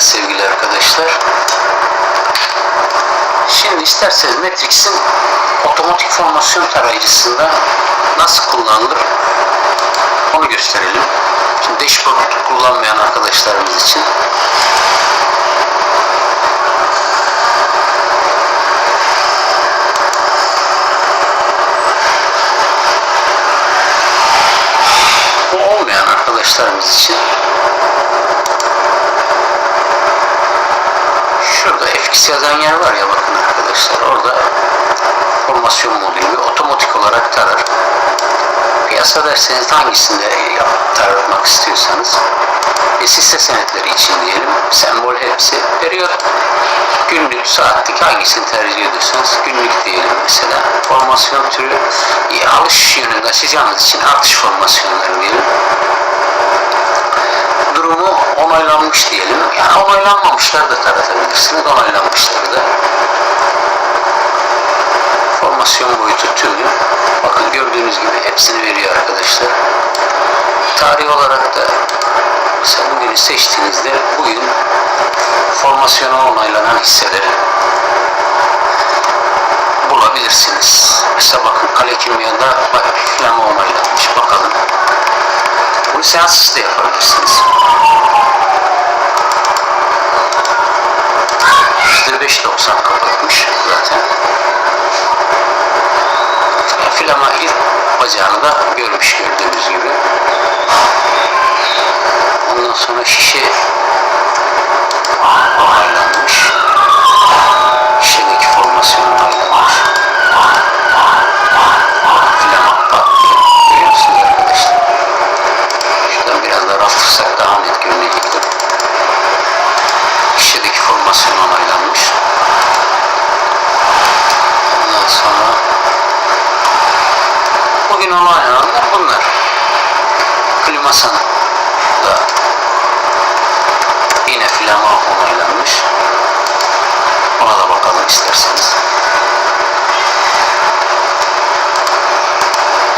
Evet sevgili arkadaşlar. Şimdi isterseniz Matrix'in otomatik formasyon tarayıcısında nasıl kullanılır onu gösterelim. Şimdi dashboard kullanmayan arkadaşlarımız için bu olmayan arkadaşlarımız için şurada FX yazan yer var ya bakın arkadaşlar orada formasyon modülü otomatik olarak tarar. Piyasa derseniz hangisinde taratmak istiyorsanız ve hisse senetleri için diyelim sembol hepsi periyot günlük saatlik hangisini tercih ediyorsanız günlük diyelim mesela. Formasyon türü e, alış yönünde açacağınız için artış formasyonları diyelim. Durumu onaylanmış diyelim. Yani onaylanmamışlar da taratabilirsiniz, onaylanmışları da. Formasyon boyutu tümü. Bakın gördüğünüz gibi hepsini veriyor arkadaşlar. Tarih olarak da mesela bugünü seçtiğinizde bugün formasyona onaylanan hisseleri bulabilirsiniz. Mesela bakın kale kimyada bak flama onaylanmış. Bakalım. Bunu seanssız da yapabilirsiniz. %5.90 kapatmış zaten. Filama ilk bacağını da görmüş gördüğünüz gibi. Ondan sonra şişe onaylanmış. Şişedeki formasyon onaylanmış. Filama patlıyor. Görüyorsunuz arkadaşlar. Şuradan biraz daha rafırsak daha net görünecektir. Şişedeki formasyon onaylanmış. Ondan sonra bugün onaylananlar bunlar. Klimasan da yine flama onaylanmış. Ona da bakalım isterseniz.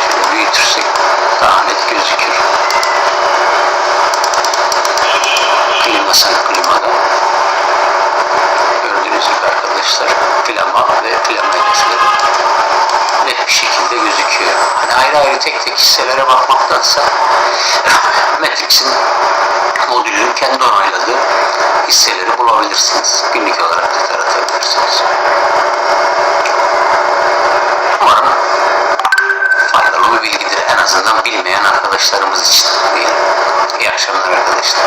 Şöyle büyütürsek daha net gözükür. Klimasan klimada gördüğünüz gibi arkadaşlar plama ve plama hedefleri net bir şekilde gözüküyor. Hani ayrı ayrı tek tek hisselere bakmaktansa Matrix'in modülünün kendi onayladığı hisseleri bulabilirsiniz. Günlük olarak da taratabilirsiniz. Umarım faydalı bir bilgidir en azından bilmeyen arkadaşlarımız için. diyelim. İyi akşamlar arkadaşlar.